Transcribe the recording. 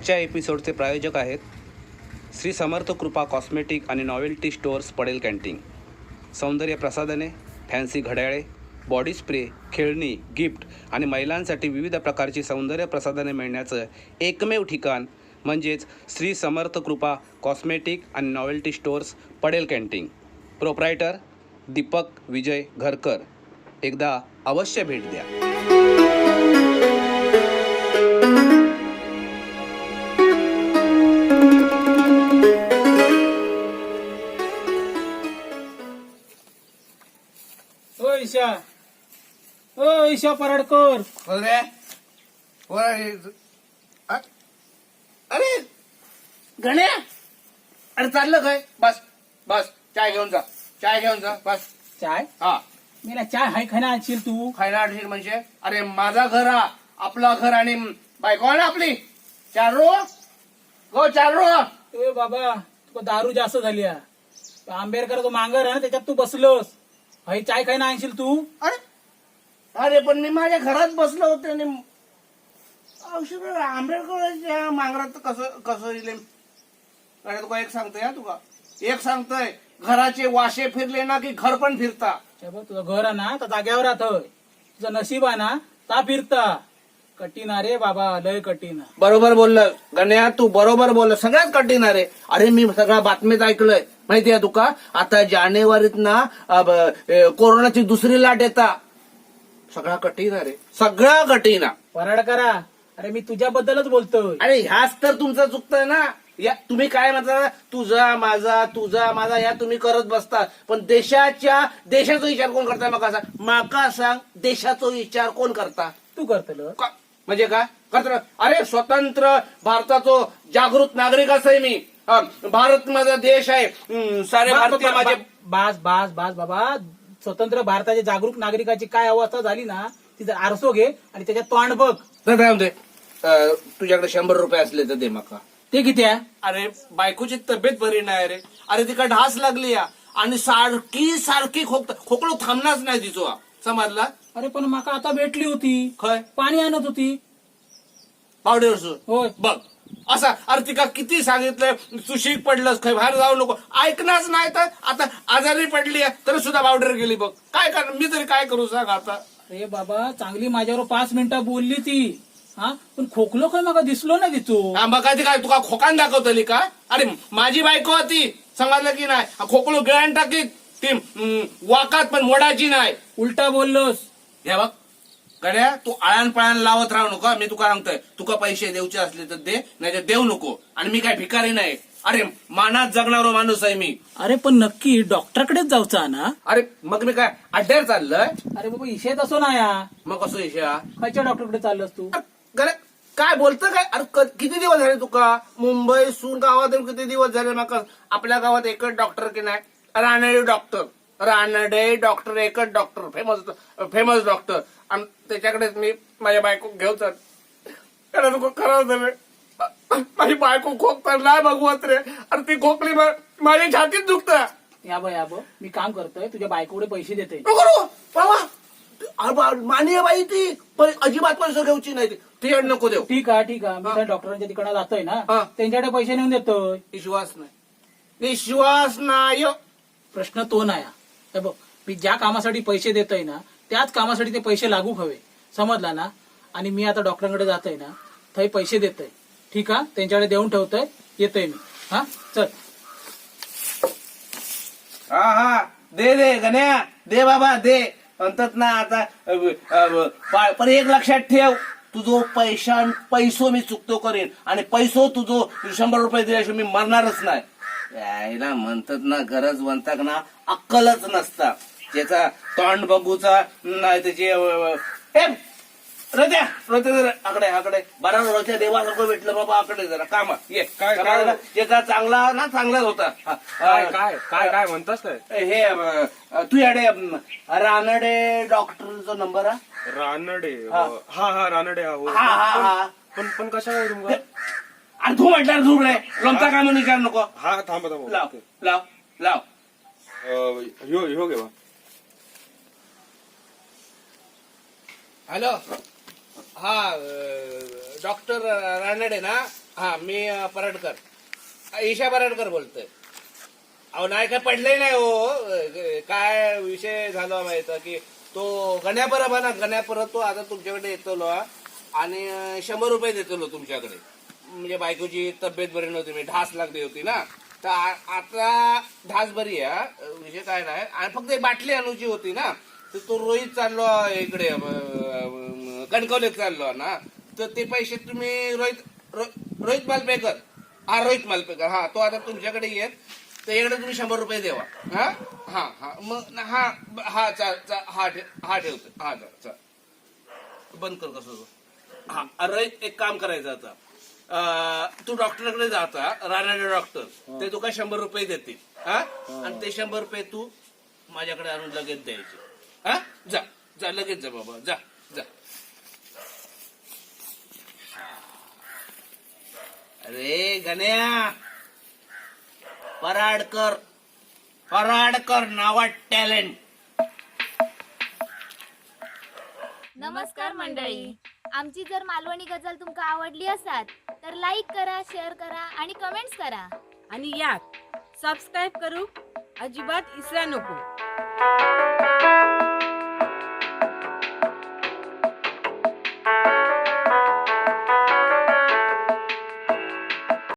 आजच्या एपिसोडचे प्रायोजक आहेत श्री समर्थ कृपा कॉस्मेटिक आणि नॉवेल्टी स्टोअर्स पडेल कॅन्टीन. सौंदर्य प्रसाधने फॅन्सी घड्याळे बॉडी स्प्रे खेळणी गिफ्ट आणि महिलांसाठी विविध प्रकारची सौंदर्य प्रसाधने मिळण्याचं एकमेव ठिकाण म्हणजेच श्री समर्थ कृपा कॉस्मेटिक आणि novelty stores Padel canteen. Proprietor Deepak Vijay Gharkar. एकदा अवश्य भेट द्या. ईशा. ओ ईशा पराडकर. अरे अ- अरे. चाललं काय? बस बस. चाय घेऊन जा. चाय घेऊन जा. बस. चाय? हा. मेला चाय हाय खाना आणशील तू? खायला आणशील म्हणजे? अरे माझा घर हा. आपला घर आणि बायको आहे ना आपली? चार रो. गो चार रो. ए बाबा तुका दारू जास्त झाली हा. आंबेडकर तो मांगर आहे ना त्याच्यात तू बसलोस. हाय चाय खायना आणशील तू? अरे अरे पण मी माझ्या घरात बसलो होते आणि औषध आंबेडकरांच्या मांगरात कसं कसं येईल अरे तुका एक सांगतोय हा तुका? एक सांगतोय घराचे वाशे फिरले ना की घर पण फिरता. हे बघ, तुझं घर आहे ना तर जाग्यावर राहत तुझं नशीब आहे ना ता फिरता. कठीण आहे रे बाबा लय कठीण आहे. बरोबर बोललं. गण्या तू बरोबर बोललं. सगळ्यात कठीण आहे अरे मी सगळ्या बातमीत ऐकलंय. माहितीये तुका? आता जानेवारीत ना कोरोनाची दुसरी लाट येता. सगळा कठीण आहे रे. सगळा कठीण आहे. पराडकरा अरे मी तुझ्याबद्दलच बोलतोय. अरे ह्याच तर तुमचं चुकतंय ना. या तुम्ही काय म्हणता? तुझा माझा तुझा माझा या तुम्ही करत बसता. पण देशाच्या देशाचा विचार कोण करताय मका सांग माका सांग देशाचा विचार कोण करता? तू करतलं. का- म्हणजे काय करतो अरे स्वतंत्र भारताचो जागृत नागरिक आहे मी. भारत माझा देश आहे. हं, सारे भारतीय माझे बास बास बास बाबा. स्वतंत्र भारताच्या जागरूक नागरिकाची काय अवस्था झाली ना ती जर आरसो घे आणि त्याच्यात तोंड बघ. तर काय म्हणते अं, तुझ्याकडे शंभर रुपये असले तर दे मका. ते किती आहे? अरे बायकोची तब्येत बरी नाही रे. अरे तिका ढास लागली या. आणि सारखी सारखी खोक खोकलो थांबणारच नाही तिचो. समजला? अरे पण माका आता भेटली होती. खय? पाणी आणत होती. पावडेवर होय. बघ. असा अरे तिका किती सांगितलंय तू शीक पडलंस खय बाहेर जाऊ नको. ऐकणारच नाही तर आता आजारी पडली तरी सुद्धा पावडर गेली बघ. काय कर मी तरी काय करू सांग आता? अरे बाबा चांगली माझ्यावर पाच मिनिटं बोलली ती. हा? पण खोकलो काय माका दिसलो ना हा, मग काय ती काय तुका खोकान दाखवतली का? अरे माझी बायको होती. समजलं की नाही. खोकलो गिळान टाकीत. ती वाकात पण मोडाची नाही. उलटा बोललोस. हे बघ गड्या तू आळान पळान लावत राहू नको. मी तुका सांगतोय तुका पैसे देऊचे असले तर दे नाही तर देऊ नको. आणि मी काय भिकारी नाही. अरे मानात जगणारो माणूस आहे मी. अरे पण नक्की डॉक्टरकडेच जाऊचा ना? अरे मग मी काय अड्ड्यावर चाललोय? अरे बाबा इशेत असो ना या. मग कसं इशा? खायच्या डॉक्टरकडे चाललोस तू? गड्या काय बोलतं काय? अरे क- किती दिवस झाले तुका? मुंबई सून गावात येऊन किती दिवस झाले मग आपल्या गावात एकच डॉक्टर की नाही? रानडे डॉक्टर. रानडे डॉक्टर एकच डॉक्टर फेमस फेमस डॉक्टर आणि त्याच्याकडेच मी माझ्या बायको घेऊन जात त्याला नको झालं. माझी बायको खोकता नाही भगवत रे. अरे ती खोकली मा- माझ्या छातीत दुखतं. या बा या बा मी काम करतोय तुझ्या बायकोकडे पैसे देते. बा- मान्य बाई ती. पण अजिबात पैसे घेऊची नाही ती. नको देऊ. ठीक आहे ठीक आहे. मी डॉक्टरांच्या तिकडे जातोय ना. हा. त्यांच्याकडे पैसे नेऊन देतोय. विश्वास नाही. विश्वास नाही. प्रश्न तो नाही तर हे बघ मी ज्या कामासाठी पैसे देतोय ना त्याच कामासाठी ते पैसे लागू हवे. समजला ना? आणि मी आता डॉक्टरांकडे जातोय ना थंय पैसे देतोय. ठीक आहे त्यांच्याकडे देऊन ठेवतोय येतोय मी. हा? चल. हा हा. दे दे गण्या. दे बाबा दे. म्हणतात ना आता अ, अ, पण एक लक्षात ठेव. तुझो पैसा पैसो मी चुकतो करेन. आणि पैसो तुझो शंभर रुपये दिल्याशिवाय मी मरणारच नाही. यायला म्हणतात ना गरज म्हणतात ना अक्कलच नसता. ज्याचा तोंड बघूचा नाही त्याची रोत्या रोत्या जरा आकडे आकडे. बरोबर रोत्या देवासारखं भेटलं बाबा आकडे जरा कामा ये. काय- काय? ज्याचा चांगला ना चांगलाच होता. काय हा. काय काय काय म्हणतास हे तू याडे रानडे डॉक्टरचा नंबर हा? रानडे हा. हा. हा रानडे हा हो. पण पण कशा काय तुमका आणि तू म्हटल्यावर झुबळे लोमचा काय म्हणून विचार नको. हा थांबा थांबा. लाव लाव लाव. अं, ह्यो ह्यो घेवा हॅलो. हा डॉक्टर रानडे ना? हा मी अं, पराडकर अं, ईशा पराडकर बोलतोय. अहो नाही काय पडलंय नाही हो. अं, काय विषय झाला माहीत? की तो गण्या बरोबर ना गण्या परत तो आता तुमच्याकडे येतो आणि अं, शंभर रुपये देतो तुमच्याकडे. म्हणजे बायकोची तब्येत बरी नव्हती म्हणजे ढास लागली होती ना. तर आ- आता ढास बरी आहे म्हणजे विषय काय नाही. आणि फक्त एक बाटली आणूची होती ना. तर तो रोहित चाललो इकडे कणकवलेत कणकवलीत चाललो ना. तर ते पैसे तुम्ही रोहित रोहित मालपेकर. हा रोहित मालपेकर. हा तो आता तुमच्याकडे येत. इकडे तुम्ही शंभर रुपये देवा. हा? हा हा. मग हा ब- हा चा चा- हा ठे- हा ठेवतो. हा चा चा बंद कर कसं हा रोहित एक काम करायचं आता. तू डॉक्टरकडे जाता राहणारे डॉक्टर ते तुका शंभर रुपये देतील. हा? आणि ते शंभर रुपये तू माझ्याकडे आणून लगेच द्यायचे. हा? जा जा लगेच जा बाबा जा जा. अरे गण्या पराडकर पराडकर नावा टॅलेंट. नमस्कार मंडळी. आमची जर मालवणी गजल तुमका आवडली असात तर लाईक करा शेअर करा आणि कमेंट्स करा. आणि याक सबस्क्राईब करू अजिबात इसरा नको.